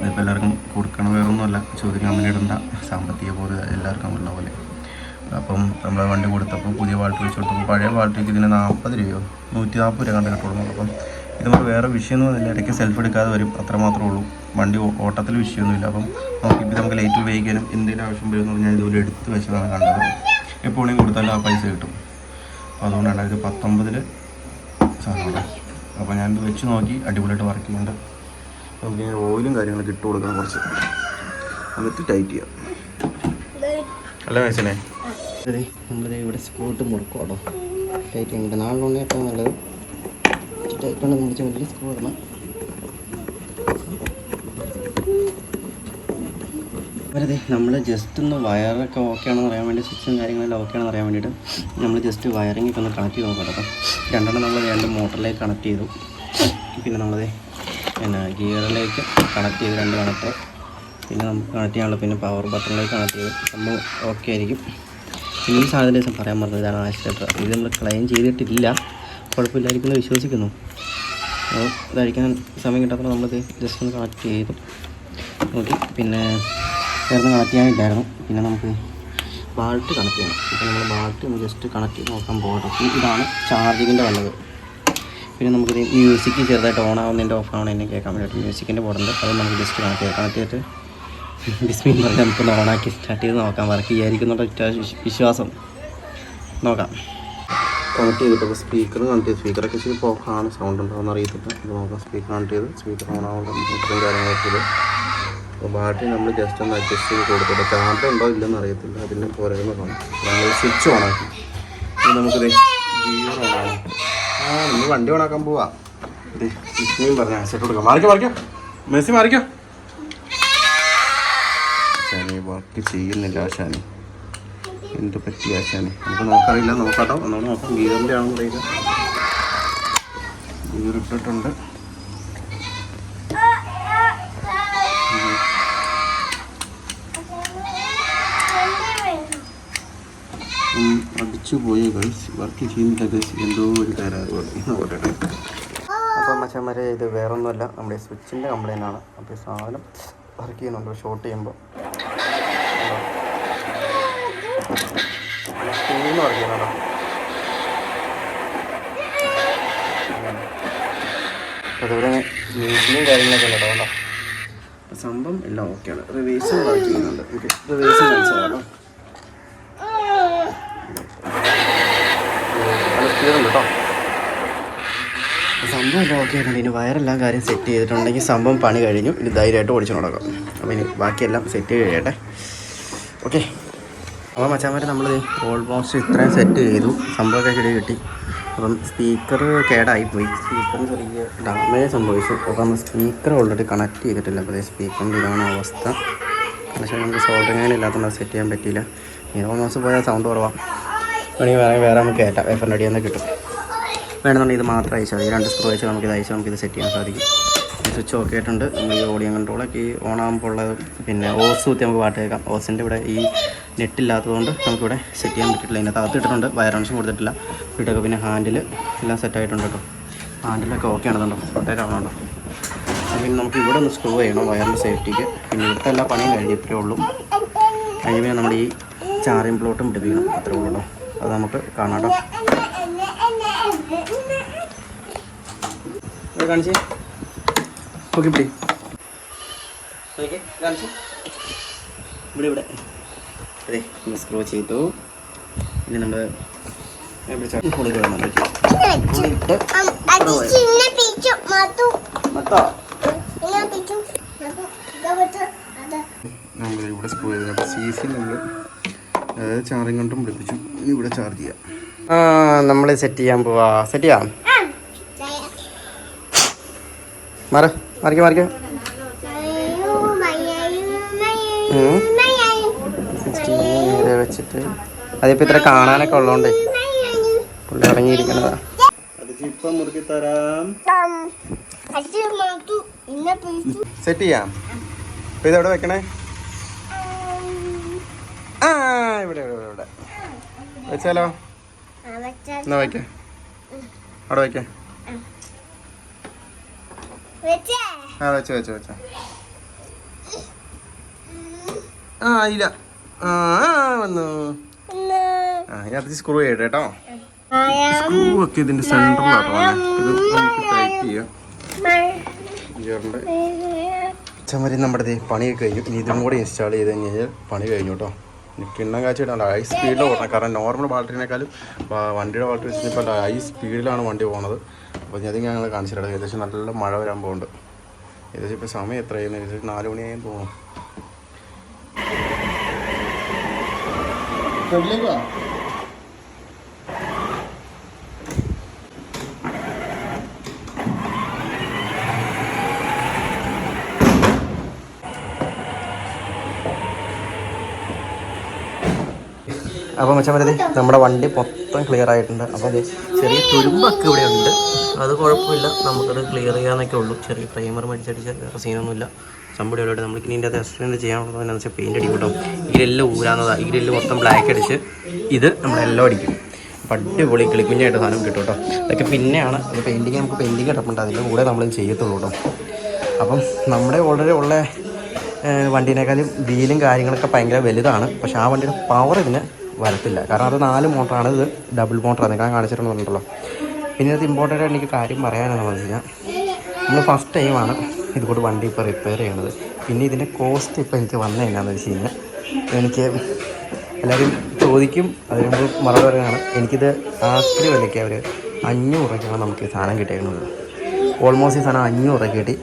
ഇതിപ്പോൾ എല്ലാവർക്കും കൊടുക്കണം വേറൊന്നുമല്ല. ചോദിക്കാൻ വേണ്ടി ഇടണ്ട. സാമ്പത്തിക പോലെ എല്ലാവർക്കും ഉള്ള പോലെ. അപ്പം നമ്മൾ വണ്ടി കൊടുത്തപ്പോൾ പുതിയ വാൾട്ടി വെച്ച് കൊടുത്തപ്പോൾ പഴയ വാൾട്ടിക്ക് ഇതിന് നാൽപ്പത് രൂപയോ? നൂറ്റി നാൽപ്പത് രൂപ കണ്ട് കിട്ടുള്ളൂ അപ്പം ഇത് നമുക്ക് വേറെ വിഷയമൊന്നും വന്നില്ല ഇടയ്ക്ക് സെൽഫ് എടുക്കാതെ വരും. അത്ര മാത്രമേ ഉള്ളൂ. വണ്ടി ഓട്ടത്തിൽ വിഷയമൊന്നുമില്ല. അപ്പം നമുക്ക് ഇപ്പോൾ നമുക്ക് ലൈറ്റ് ഉപയോഗിക്കാനും എന്തെങ്കിലും ആവശ്യം വരുമെന്ന് പറഞ്ഞാൽ ഇതുപോലെ എടുത്ത് വെച്ചതാണ് കണ്ടത്. എപ്പോഴും കൊടുത്താലും ആ പൈസ കിട്ടും. അപ്പോൾ അതുകൊണ്ട് രണ്ടായിരത്തി പത്തൊമ്പതിൽ സാധനം അപ്പോൾ ഞാനിത് വെച്ച് നോക്കി അടിപൊളിയായിട്ട് വർക്ക് ചെയ്യുന്നുണ്ട്. നമുക്ക് ഇങ്ങനെ ഓയിലും കാര്യങ്ങളൊക്കെ ഇട്ട് കൊടുക്കണം കുറച്ച്. എന്നിട്ട് ടൈറ്റ് ചെയ്യാം. അല്ല വയസ്സിനെ അതെ നമ്മളിത് ഇവിടെ സ്കൂട്ടും മുറുക്കും കേട്ടോ ടൈറ്റ് ചെയ്യുന്നുണ്ട് നാളിലുണ്ട് ഏറ്റവും നല്ലത്. ടൈറ്റ് കൊണ്ട് മുറിച്ച് മുന്നിൽ സ്ക്രൂ ഇടണം വെറുതെ നമ്മൾ ജസ്റ്റ് ഒന്ന് വയറൊക്കെ ഓക്കെ ആണെന്ന് അറിയാൻ വേണ്ടി സ്വിച്ചും കാര്യങ്ങളെല്ലാം ഓക്കെ ആണെന്ന് അറിയാൻ വേണ്ടിയിട്ട് നമ്മൾ ജസ്റ്റ് വയറിംഗ് ഒക്കെ ഒന്ന് കണക്ട് ചെയ്ത് നോക്കാം കേട്ടോ. രണ്ടെണ്ണം നമ്മൾ രണ്ട് മോട്ടറിലേക്ക് കണക്ട് ചെയ്തു. പിന്നെ നമ്മളത് പിന്നെ ഗിയറിലേക്ക് കണക്ട് ചെയ്ത് രണ്ട് കണക്ട് പിന്നെ നമുക്ക് കണക്ട് ചെയ്യാനുള്ള പിന്നെ പവർ ബട്ടണിലേക്ക് കണക്ട് ചെയ്തു. നമ്മൾ ഓക്കെ ആയിരിക്കും. ഈ സാധനം ദിവസം പറയാൻ പറഞ്ഞത് ഇതാണ് ആക്സിലേറ്റർ ഇത് നമ്മൾ ക്ലെയിം ചെയ്തിട്ടില്ല. കുഴപ്പമില്ലായിരിക്കും എന്ന് വിശ്വസിക്കുന്നു ഇതഴിക്കാൻ സമയം കിട്ടാത്തപ്പോൾ നമ്മളിത് ജസ്റ്റ് ഒന്ന് കണക്ട് ചെയ്തു. നോക്കി പിന്നെ വേറെ കണക്ട് ചെയ്യാനില്ലായിരുന്നു. പിന്നെ നമുക്ക് ബാൾട്ട് കണക്ട് ചെയ്യണം. ഇപ്പോൾ നമ്മൾ ബാൾട്ട് ഒന്ന് ജസ്റ്റ് കണക്ട് ചെയ്ത് നോക്കാൻ പോകട്ടെ ഇതാണ് ചാർജിങ്ങിന്റെ വന്നത് പിന്നെ നമുക്കിത് മ്യൂസിക് ചെറുതായിട്ട് ഓൺ ആവുന്നതിന്റെ ഓഫ് ആവുന്നതിന്റെ കേൾക്കാൻ വേണ്ടിയിട്ട് മ്യൂസിക്കിന്റെ ബോർഡുണ്ട് അത് നമുക്ക് ജസ്റ്റ് കണക്ട് ചെയ്യാം കണക്ട് ചെയ്തിട്ട് ബിസ്മിൻ പറഞ്ഞാൽ നമുക്കൊന്ന് ഓണാക്കി സ്റ്റാർട്ട് ചെയ്ത് നോക്കാം. വർക്ക് ചെയ്യാതിരിക്കുന്നുള്ള വിശ്വാസം? നോക്കാം. കണക്ട് ചെയ്തിട്ട് സ്പീക്കർ കണക്ട് ചെയ്ത് സ്പീക്കറൊക്കെ ഇച്ചിരി പോക്കാണ്. സൗണ്ട് ഉണ്ടാവുന്ന അറിയത്തില്ല. ഇത് നോക്കാം സ്പീക്കർ കണക്ട് ചെയ്ത് സ്പീക്കർ ഓൺ ആവുമ്പോൾ ഇത്രയും കാര്യങ്ങളൊക്കെ ഇത്. അപ്പോൾ ബാറ്ററി നമ്മൾ ജസ്റ്റ് ഒന്ന് അഡ്ജസ്റ്റ് ചെയ്ത് കൊടുത്തിട്ട് ചാർജ് ഉണ്ടോ ഇല്ലെന്ന് അറിയത്തില്ല. അതിന്റെ പോരായ്മ നമ്മൾ സ്വിച്ച് ഓണാക്കി ഇനി നമുക്കിത് ഗിയർ ഓണാണ് ആ നിങ്ങൾ വണ്ടി ഓണാക്കാൻ പോവാ. ഇത് ഇസ്മിയും പറഞ്ഞ കൊടുക്കാം മാറിക്കോ മാറിക്കോ. മെസ്സി മാറിക്കോ. ശനി വർക്ക് ചെയ്യുന്നില്ല ആശാനെ എന്ത് പറ്റിയ ആശാനെ നമുക്ക് നോക്കാറില്ല. നോക്കാട്ടോ. ഒന്നുകൂടെ നോക്കാം. ഗിയറിന്റെ ആണെന്ന് അറിയില്ല ഗിയർ ഇട്ടിട്ടുണ്ട്. അടിച്ചു പോയ ഗൈസ്. വർക്ക് ചെയ്യുന്നില്ല എന്തോ ഒരു പോലെ. നോക്കട്ടെ അപ്പോൾ ഇത് വേറൊന്നുമല്ല. നമ്മുടെ സ്വിച്ചിന്റെ കംപ്ലൈന്റ് ആണ്. അപ്പോൾ സാധനം വർക്ക് ചെയ്യുന്നുണ്ട്. ഷോർട്ട് ചെയ്യുമ്പോൾ അതുപോലെ കാര്യങ്ങളൊക്കെ ഉണ്ട് കേട്ടോ സംഭവം എല്ലാം ഓക്കെയാണ് റിവേഴ്സും വർക്ക് ചെയ്യുന്നുണ്ട്. ഓക്കെ റിവേഴ്സും കേട്ടോ സംഭവം എല്ലാം ഓക്കെ ആയിട്ടുണ്ട് ഇനി വയറെല്ലാം കാര്യം സെറ്റ് ചെയ്തിട്ടുണ്ടെങ്കിൽ സംഭവം പണി കഴിഞ്ഞു. ഇനി ധൈര്യമായിട്ട് ഓടിച്ചു നടക്കാം. അപ്പോൾ ഇനി ബാക്കിയെല്ലാം സെറ്റ് കഴിയട്ടെ. ഓക്കെ അപ്പോൾ മച്ചാമാർ നമ്മൾ ഓൾമോസ്റ്റ് ഇത്രയും സെറ്റ് ചെയ്തു. സംഭവമൊക്കെ ചെടി കിട്ടി. അപ്പം സ്പീക്കർ കേടായി പോയി. സ്പീക്കറിന് ചെറിയ ഡാമേജ് സംഭവിച്ചു. നമ്മൾ സ്പീക്കർ ഓൾറെഡി കണക്ട് ചെയ്തിട്ടില്ല. അപ്പോൾ സ്പീക്കറിന്റെ ഇതാണ് അവസ്ഥ. പക്ഷേ നമുക്ക് സോൾഡറിങ്ങനെ ഇല്ലാത്തതുകൊണ്ട് സെറ്റ് ചെയ്യാൻ പറ്റിയില്ല. ഇനി ഓൾമോസ്റ്റ് പോയാൽ സൗണ്ട് കുറവാണ് വേണമെങ്കിൽ വേറെ വേറെ നമുക്ക് കയറ്റാം എഫ് എൻ തന്നെ കിട്ടും. വേണമെന്നുണ്ടെങ്കിൽ ഇത് മാത്രം അയച്ചാൽ മതി. രണ്ട് സ്ക്രൂ അയച്ചാൽ നമുക്ക് ഇത് അയച്ചാൽ നമുക്ക് ഇത് സെറ്റ് ചെയ്യാൻ സാധിക്കും. സ്വിച്ച് ഓക്കെ ആയിട്ടുണ്ട് നമ്മൾ ഈ ഓഡിയോ കൺട്രോളൊക്കെ ഈ ഓൺ ആകുമ്പോൾ ഉള്ളത് പിന്നെ ഓസ് കുത്തി നമുക്ക് പാട്ട് കേൾക്കാം ഓസിന്റെ ഇവിടെ ഈ നെറ്റ് ഇല്ലാത്തതുകൊണ്ട് നമുക്കിവിടെ സെറ്റ് ചെയ്യാൻ പറ്റിയിട്ടില്ല ഇതിനകത്ത് അകത്ത് ഇട്ടിട്ടുണ്ട് കണക്ഷൻ കൊടുത്തിട്ടില്ല വീട്ടൊക്കെ പിന്നെ ഹാൻഡിൽ എല്ലാം സെറ്റ് ആയിട്ടുണ്ട് കേട്ടോ ഹാൻഡിലൊക്കെ ഓക്കെ ആണെന്നുണ്ടോ റൊട്ടേറ്റ് ആവണുണ്ടോ പിന്നെ നമുക്ക് ഇവിടെ ഒന്ന് സ്ക്രൂ ചെയ്യണം വയറിന്റെ സേഫ്റ്റിക്ക് പിന്നെ ഇവിടുത്തെ എല്ലാ പണിയും കഴിഞ്ഞ് ഇത്രയേ ഉള്ളൂ പിന്നെ നമ്മുടെ ഈ ചാറിയും പ്ലോട്ടും പിടിപ്പിക്കണം അത്രേ ഉള്ളൂ അത് നമുക്ക് കാണാം കേട്ടോ കാണിച്ചേ ഓക്കെ കാണിച്ചു. ഇവിടെ ഇവിടെ. അതെ സ്ക്രോ ചെയ്തു. ഇനി നമ്മൾ ഇവിടെ സ്ക്രൂ ചെയ്ത്. അപ്പോൾ സി സി അതായത് ചാർജിങ് കൊണ്ടും പിടിപ്പിച്ചു. ഇനി ഇവിടെ ചാർജ് ചെയ്യാം. നമ്മൾ സെറ്റ് ചെയ്യാൻ പോവാ. സെറ്റ് ചെയ്യാം. മാറ. മറിക്കാം മറിക്ക. വെച്ചിട്ട്. അതിപ്പോ ഇത്ര കാണാനൊക്കെ ഉള്ളതുകൊണ്ട് പുള്ളി ഇറങ്ങിയിരിക്കണതാ സെറ്റ് ചെയ്യാം. അപ്പൊ ഇതെവിടെ വെക്കണേ? ആ ഇവിടെ ഇവിടെ ഇവിടെ. വെച്ചാലോ? എന്നാ വയ്ക്കേ അവിടെ വയ്ക്കേ ആ വെച്ചോ വെച്ചോ വെച്ചോ. ആ ഇല്ല. ആ വന്നു. ആ ഇതിനകത്ത് സ്ക്രൂ ചെയ്യട്ടെ കേട്ടോ. സ്ക്രൂ ഒക്കെ ഇതിന്റെ സെന്ററിലാട്ടോ ഇത് നമുക്ക് ടൈറ്റ് ചെയ്യാം. ചമരി നമ്മുടെ പണിയൊക്കെ കഴിഞ്ഞു. ഇനി ഇതും കൂടി ഇൻസ്റ്റാൾ ചെയ്ത് കഴിഞ്ഞാൽ പണി കഴിഞ്ഞു കേട്ടോ. കിണ്ണം കാച്ചിട്ടാണ് ഹൈ സ്പീഡിൽ ഓടണം. കാരണം നോർമൽ ബാറ്ററിനേക്കാളും വണ്ടിയുടെ ബാറ്ററി ഇപ്പോൾ ഹൈ സ്പീഡിലാണ് വണ്ടി പോകുന്നത് അപ്പോൾ ഞാൻ ഞങ്ങൾ കാണിച്ചിട്ടുണ്ട് ഏകദേശം നല്ല മഴ വരാൻ പോകുന്നുണ്ട്. ഏകദേശം ഇപ്പോൾ സമയം എത്രയായിരുന്നു ഏകദേശം നാല് മണിയായും തോന്നുന്നു. അപ്പോൾ മച്ചാൻ നമ്മുടെ വണ്ടി മൊത്തം ക്ലിയർ ആയിട്ടുണ്ട്. അപ്പോൾ ചെറിയ തുരുമ്പൊക്കെ ഇവിടെ ഉണ്ട് അത് കുഴപ്പമില്ല. നമുക്കത് ക്ലിയർ ചെയ്യാന്നൊക്കെ ഉള്ളൂ. ചെറിയ പ്രൈമർ മേടിച്ചടിച്ച വേറെ സീനൊന്നുമില്ല ഉള്ളത് നമ്മൾ ഇനി ഇതിന്റെ അസിസ്റ്റന്റ് ചെയ്യാനുള്ളത് എന്താ വെച്ചാൽ പെയിന്റ് അടിക്കും ഇതിലെല്ലാം ഊരാന്നതാണ് ഇതിലെല്ലാം മൊത്തം ബ്ലാക്ക് അടിച്ച് ഇത് നമ്മളെല്ലാം അടിക്കും. അടിപൊളി കിളിക്കുഞ്ഞായിട്ട് സാധനം കിട്ടും കേട്ടോ. ഇതൊക്കെ പിന്നെയാണ് അത് പെയിന്റിങ് നമുക്ക് പെയിന്റിങ് കിടപ്പുണ്ട്. അതിന്റെ കൂടെ നമ്മൾ ചെയ്യത്തുള്ളൂ കേട്ടോ. അപ്പം നമ്മുടെ ഓൾറെഡി ഉള്ള വണ്ടീനേക്കാളും വീലും കാര്യങ്ങളൊക്കെ ഭയങ്കര വലുതാണ്. പക്ഷെ ആ വണ്ടിയുടെ പവർ ഇതിന് വരത്തില്ല. കാരണം അത് നാല് മോട്ടറാണ് ഇത് ഡബിൾ മോട്ടറാണ് ഞാൻ കാണിച്ചിട്ടുണ്ടെന്നുണ്ടല്ലോ പിന്നെ ഇത് ഇമ്പോർട്ടന്റ് ആയിട്ട് എനിക്ക് കാര്യം പറയാനാണെന്ന് പറഞ്ഞു കഴിഞ്ഞാൽ നമ്മൾ ഫസ്റ്റ് ടൈമാണ് ഇതുകൂട്ട് വണ്ടി ഇപ്പോൾ റിപ്പയർ ചെയ്യണത്. പിന്നെ ഇതിന്റെ കോസ്റ്റ് ഇപ്പോൾ എനിക്ക് വന്നത് എന്നാന്ന് വെച്ച് കഴിഞ്ഞാൽ എനിക്ക് എല്ലാവരും ചോദിക്കും അതിനുമ്പോൾ മറുപടി പറയുകയാണ് എനിക്കിത് ആക്രി വിലയ്ക്ക് അവർ അഞ്ഞൂറ് രൂപയ്ക്കാണ് നമുക്ക് ഈ സാധനം കിട്ടിയിരുന്നത്. ഓൾമോസ്റ്റ് ഈ സാധനം അഞ്ഞൂറ് രൂപ കിട്ടി.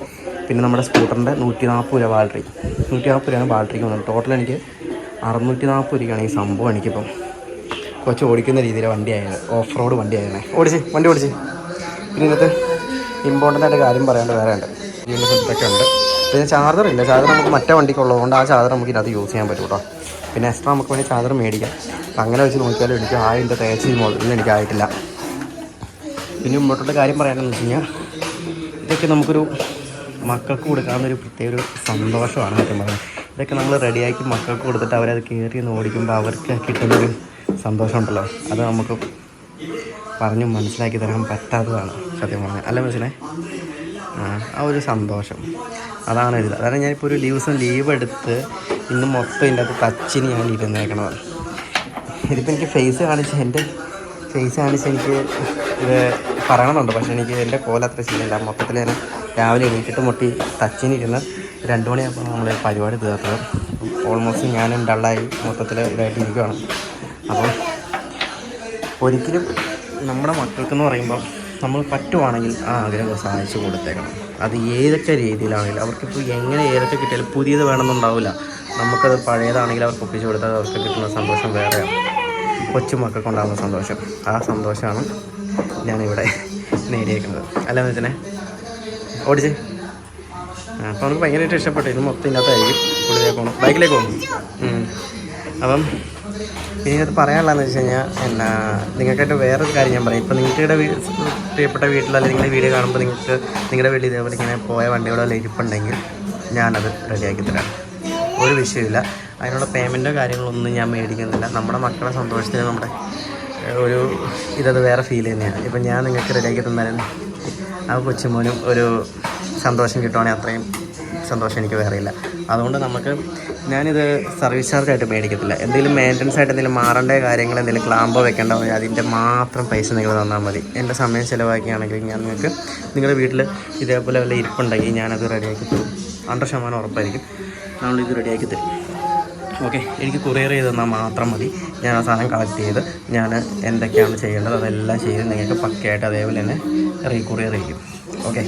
പിന്നെ നമ്മുടെ സ്കൂട്ടറിന്റെ നൂറ്റി നാൽപ്പത് രൂപ ബാറ്ററി നൂറ്റി നാൽപ്പത് രൂപയാണ് ബാറ്ററിക്ക് വന്നത്. ടോട്ടൽ എനിക്ക് അറുന്നൂറ്റി നാൽപ്പത് രൂപയാണ് ഈ സംഭവം എനിക്കിപ്പം കൊച്ചു ഓടിക്കുന്ന രീതിയിലെ വണ്ടിയായിരുന്നു ഓഫ് റോഡ് വണ്ടിയായിരുന്നേ. ഓടിച്ച് വണ്ടി ഓടിച്ച്. പിന്നെ ഇതിനകത്ത് ഇമ്പോർട്ടന്റ് ആയിട്ട് കാര്യം പറയാണ്ട് വേറെ ഉണ്ട്. സെറ്റൊക്കെ ഉണ്ട്. പിന്നെ ചാർജർ ഇല്ല. ചാർജർ നമുക്ക് മറ്റേ വണ്ടിക്കുള്ളതുകൊണ്ട് ആ ചാർജർ നമുക്ക് ഇതിനകത്ത് യൂസ് ചെയ്യാൻ പറ്റും കേട്ടോ പിന്നെ എക്സ്ട്രാ നമുക്ക് വേണമെങ്കിൽ ചാർജർ മേടിക്കാം. അങ്ങനെ വെച്ച് നോക്കിയാലും എനിക്ക് രൂപ തേച്ച് മുതലൊന്നും എനിക്കായിട്ടില്ല പിന്നെ മുമ്പോട്ടുള്ള കാര്യം പറയാനെന്ന് വെച്ച് കഴിഞ്ഞാൽ ഇതൊക്കെ നമുക്കൊരു മക്കൾക്ക് കൊടുക്കാവുന്ന ഒരു പ്രത്യേക ഒരു സന്തോഷമാണ് സത്യം പറയുന്നത് ഇതൊക്കെ നമ്മൾ റെഡിയാക്കി മക്കൾക്ക് കൊടുത്തിട്ട് അവരത് കയറി ഒന്ന് ഓടിക്കുമ്പോൾ അവർക്ക് കിട്ടുന്നൊരു സന്തോഷമുണ്ടല്ലോ. അത് നമുക്ക് പറഞ്ഞു മനസ്സിലാക്കി തരാൻ പറ്റാത്തതാണ് സത്യം പറഞ്ഞാൽ. അല്ല മനസ്സിലെ ആ ഒരു സന്തോഷം. അതാണ് ഒരു അതാണ് ഞാനിപ്പോൾ ഒരു ദിവസം ലീവ് എടുത്ത് ഇന്ന് മൊത്തം ഇതിന്റെ അകത്ത് ടച്ചിന് ഞാൻ ഇരുന്നേക്കണത് ഇതിപ്പോൾ എനിക്ക് ഫേസ് കാണിച്ച് എന്റെ ഫേസ് കാണിച്ച് എനിക്ക് ഇത് പറയണമെന്നുണ്ട് പക്ഷേ എനിക്ക് എന്റെ കോല അത്ര ശരിയല്ല മൊത്തത്തിൽ ഞാൻ രാവിലെ എണീറ്റിട്ട് മുട്ടി ടച്ചിന് ഇരുന്ന് രണ്ട് മണിയാകുമ്പോൾ നമ്മൾ പരിപാടി തീർത്തത് ഓൾമോസ്റ്റ് ഞാനും ഡള്ളായി മൊത്തത്തിൽ ഇതായിട്ട് ഇരിക്കുകയാണ് അപ്പം ഒരിക്കലും നമ്മുടെ മക്കൾക്കെന്ന് പറയുമ്പോൾ നമ്മൾ പറ്റുവാണെങ്കിൽ ആ ആഗ്രഹം സഹായിച്ചു കൊടുത്തേക്കണം. അത് ഏതൊക്കെ രീതിയിലാണെങ്കിലും അവർക്കിപ്പോൾ എങ്ങനെ ഏതൊക്കെ കിട്ടിയാലും പുതിയത് വേണമെന്നുണ്ടാവില്ല. നമുക്കത് പഴയതാണെങ്കിൽ അവർക്ക് ഒപ്പിച്ച് കൊടുത്താൽ അവർക്ക് കിട്ടുന്ന സന്തോഷം വേറെയാണ് കൊച്ചു മക്കൾക്കുണ്ടാകുന്ന സന്തോഷം. ആ സന്തോഷമാണ് ഞാനിവിടെ നേടിയേക്കുന്നത്. അല്ല വെച്ചനെ ഓടിച്ചേ. അപ്പോൾ നമുക്ക് ഭയങ്കരമായിട്ട് ഇഷ്ടപ്പെട്ടു. ഇത് മൊത്തം ഇതിനകത്തായിരിക്കും. ഉള്ളിലേക്ക് പോകണം ബൈക്കിലേക്ക് പോകണം. അപ്പം ഇനി അത് പറയാനുള്ളതെന്ന് വെച്ച് കഴിഞ്ഞാൽ എന്നാ നിങ്ങൾക്കായിട്ട് വേറൊരു കാര്യം ഞാൻ പറയാം. ഇപ്പോൾ നിങ്ങളുടെ പ്രിയപ്പെട്ട വീട്ടിൽ അല്ലെങ്കിൽ നിങ്ങളുടെ വീഡിയോ കാണുമ്പോൾ നിങ്ങൾക്ക് നിങ്ങളുടെ വീട്ടിൽ ഇതേപോലെ ഇങ്ങനെ പോയ വണ്ടികളോ ഇരിപ്പുണ്ടെങ്കിൽ ഞാനത് റെഡിയാക്കി തരാം. ഒരു വിഷയമില്ല അതിനുള്ള പേയ്മെന്റോ കാര്യങ്ങളൊന്നും ഞാൻ മേടിക്കുന്നില്ല. നമ്മുടെ മക്കളെ സന്തോഷത്തിന് നമ്മുടെ ഒരു ഇതത് വേറെ ഫീൽ തന്നെയാണ്. ഇപ്പം ഞാൻ നിങ്ങൾക്ക് റെഡിയാക്കി തന്നാലും ആ കൊച്ചുമോനും ഒരു സന്തോഷം കിട്ടുവാണെങ്കിൽ അത്രയും സന്തോഷം എനിക്ക് വേറെയില്ല. അതുകൊണ്ട് നമുക്ക് ഞാനിത് സർവീസ് ചാർജായിട്ട് മേടിക്കത്തില്ല. എന്തെങ്കിലും മെയിന്റനൻസ് ആയിട്ട് എന്തെങ്കിലും മാറേണ്ട കാര്യങ്ങൾ എന്തെങ്കിലും ക്ലാമ്പോ വെക്കേണ്ടോ അതിന്റെ മാത്രം പൈസ നിങ്ങൾ തന്നാൽ മതി. എന്റെ സമയം ചിലവാക്കിയാണെങ്കിൽ ഞാൻ നിങ്ങൾക്ക് നിങ്ങളുടെ വീട്ടിൽ ഇതേപോലെ വല്ല ഇരിപ്പുണ്ടെങ്കിൽ ഞാനത് റെഡിയാക്കി തരും. ഹൺഡ്രഡ് ശതമാനം ഉറപ്പായിരിക്കും. നമ്മളിത് റെഡിയാക്കി തരും. ഓക്കെ എനിക്ക് കൊറിയർ ചെയ്ത് തന്നാൽ മാത്രം മതി. ഞാൻ ആ സാധനം കളക്ട് ചെയ്ത് ഞാൻ എന്തൊക്കെയാണ് ചെയ്യേണ്ടത് അതെല്ലാം ചെയ്ത് നിങ്ങൾക്ക് പക്കയായിട്ട് അതേപോലെ തന്നെ റീ കൊറിയർ ചെയ്യും. ഓക്കെ.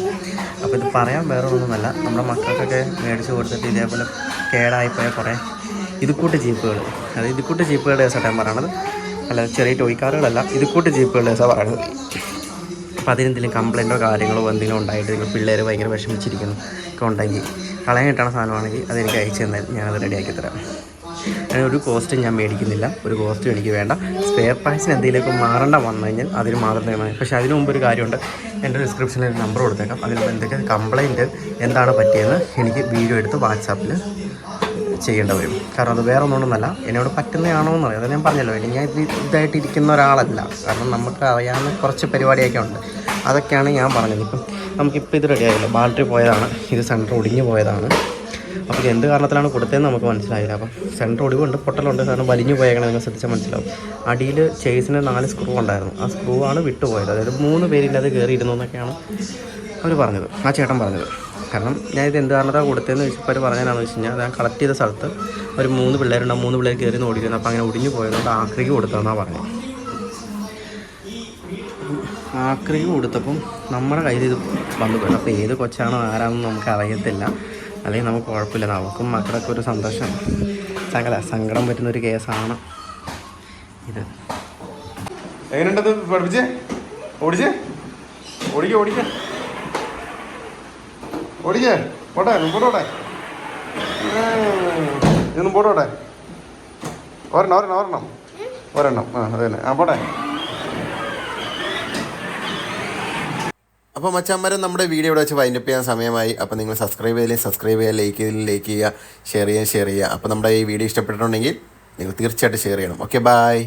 അപ്പോൾ ഇത് പറയാൻ വേറെ ഒന്നുമല്ല നമ്മുടെ മക്കൾക്കൊക്കെ മേടിച്ച് കൊടുത്തിട്ട് ഇതേപോലെ കേടായിപ്പോയ കുറേ ഇതുക്കൂട്ട് ജീപ്പുകൾ അത് ഇതുക്കൂട്ട് ജീപ്പുകളുടെ കേസാണ് പറയണത് അല്ല ചെറിയ ടോയ് കാറുകളല്ല ഇതുക്കൂട്ട് ജീപ്പുകളുടെ കേസാണ് പറയണത്. അപ്പോൾ അതിനെന്തെങ്കിലും കംപ്ലയിന്റോ കാര്യങ്ങളോ എന്തെങ്കിലും ഉണ്ടായിട്ട് നിങ്ങൾ പിള്ളേർ ഭയങ്കര വിഷമിച്ചിരിക്കുന്നു. ഒക്കെ ഉണ്ടെങ്കിൽ കളയാൻ കിട്ടണ സാധനമാണെങ്കിൽ അതെനിക്ക് അയച്ചു തന്നാൽ ഞാനത് റെഡിയാക്കി തരാം. അതിന് ഒരു കോസ്റ്റും ഞാൻ മേടിക്കുന്നില്ല. ഒരു കോസ്റ്റും എനിക്ക് വേണ്ട. സ്പെയർ പാർട്സിന് എന്തെങ്കിലുമൊക്കെ മാറേണ്ട വന്നു കഴിഞ്ഞാൽ അതിന് മാത്രം മതി പക്ഷേ അതിന് മുമ്പ് ഒരു കാര്യമുണ്ട്. എന്റെ ഡിസ്ക്രിപ്ഷനിൽ ഒരു നമ്പർ കൊടുത്തേക്കാം. അതിന് എന്തൊക്കെ കംപ്ലയിന്റ് എന്താണ് പറ്റിയെന്ന് എനിക്ക് വീഡിയോ എടുത്ത് വാട്സാപ്പിൽ ചെയ്യേണ്ട വരും. കാരണം അത് വേറെ ഒന്നുകൊണ്ടൊന്നല്ല എന്നോട് പറ്റുന്നതാണോ എന്ന് അറിയാം. അത് ഞാൻ പറഞ്ഞല്ലോ. ഇനി ഞാൻ ഇത് ഇതായിട്ട് ഇരിക്കുന്ന ഒരാളല്ല. കാരണം നമുക്ക് അറിയാവുന്ന കുറച്ച് പരിപാടിയൊക്കെ ഉണ്ട്. അതൊക്കെയാണ് ഞാൻ പറഞ്ഞത്. ഇപ്പം നമുക്കിപ്പോൾ ഇത് റെഡി ആയില്ല. ബാറ്ററി പോയതാണ്. ഇത് സെന്റർ ഒടിഞ്ഞു പോയതാണ്. അപ്പോൾ എന്ത് കാരണത്തിലാണ് കൊടുത്തതെന്ന് നമുക്ക് മനസ്സിലായില്ല. അപ്പം സെന്റർ ഒടിവുണ്ട് പൊട്ടലുണ്ട് കാരണം വലിഞ്ഞു പോയേക്കണം നിങ്ങൾ ശ്രദ്ധിച്ചാൽ മനസ്സിലാവും. അടിയിൽ ചേസിന് നാല് സ്ക്രൂ ഉണ്ടായിരുന്നു. ആ സ്ക്രൂ ആണ് വിട്ടുപോയത്. അതായത് മൂന്ന് പേരില്ലാതെ കയറിയിരുന്നു എന്നൊക്കെയാണ് അവർ പറഞ്ഞത്. ആ ചേട്ടൻ പറഞ്ഞത്. കാരണം ഞാൻ ഇത് എന്ത് കാരണത്താണ് കൊടുത്തതെന്ന് ചോദിച്ചപ്പോൾ അവർ പറഞ്ഞതെന്ന് വെച്ച് കഴിഞ്ഞാൽ ഞാൻ കളക്ട് ചെയ്ത സ്ഥലത്ത് ഒരു മൂന്ന് പിള്ളേരുണ്ടാവും മൂന്ന് പിള്ളേർ കയറി ഓടിയിരുന്നു. അപ്പോൾ അങ്ങനെ ഒടിഞ്ഞു പോയതുകൊണ്ട് ആക്രിക്ക് കൊടുത്തതെന്നാണ് പറഞ്ഞത്. ആക്രിക്ക് കൊടുത്തപ്പം നമ്മുടെ കയ്യിൽ ഇത് വന്നു പോയി അപ്പോൾ ഏത് കൊച്ചാണോ ആരാണെന്ന് നമുക്ക് അറിയത്തില്ല. അല്ലെങ്കിൽ നമുക്ക് കുഴപ്പമില്ല. നമുക്കും മക്കളൊക്കെ ഒരു സന്തോഷം. സകല സങ്കടം പറ്റുന്ന ഒരു കേസാണ് ഇത്. എങ്ങനെയുണ്ടത് പഠിപ്പിച്ചേ? ഓടിച്ചേ? ഓടിക്കോട്ടെ ഓടിക്കേ. ഓടിക്കേ. ഒരെണ്ണം ഒരെണ്ണം. ഒരെണ്ണം. ആ അത് തന്നെ. ആ പോട്ടെ. അപ്പോൾ മച്ചാന്മാരെ നമ്മുടെ വീഡിയോ ഇവിടെ വെച്ച് വൈൻഡപ്പ് ചെയ്യാൻ സമയമായി. അപ്പോൾ നിങ്ങൾ സബ്സ്ക്രൈബ് ചെയ്തില്ലെങ്കിൽ സബ്സ്ക്രൈബ് ചെയ്യുക ലൈക്ക് ചെയ്തില്ലെങ്കിൽ ലൈക്ക് ചെയ്യുക ഷെയർ ചെയ്യുക ഷെയർ ചെയ്യുക. അപ്പോൾ നമ്മുടെ ഈ വീഡിയോ ഇഷ്ടപ്പെട്ടിട്ടുണ്ടെങ്കിൽ നിങ്ങൾ തീർച്ചയായിട്ടും ഷെയർ ചെയ്യണം. Okay bye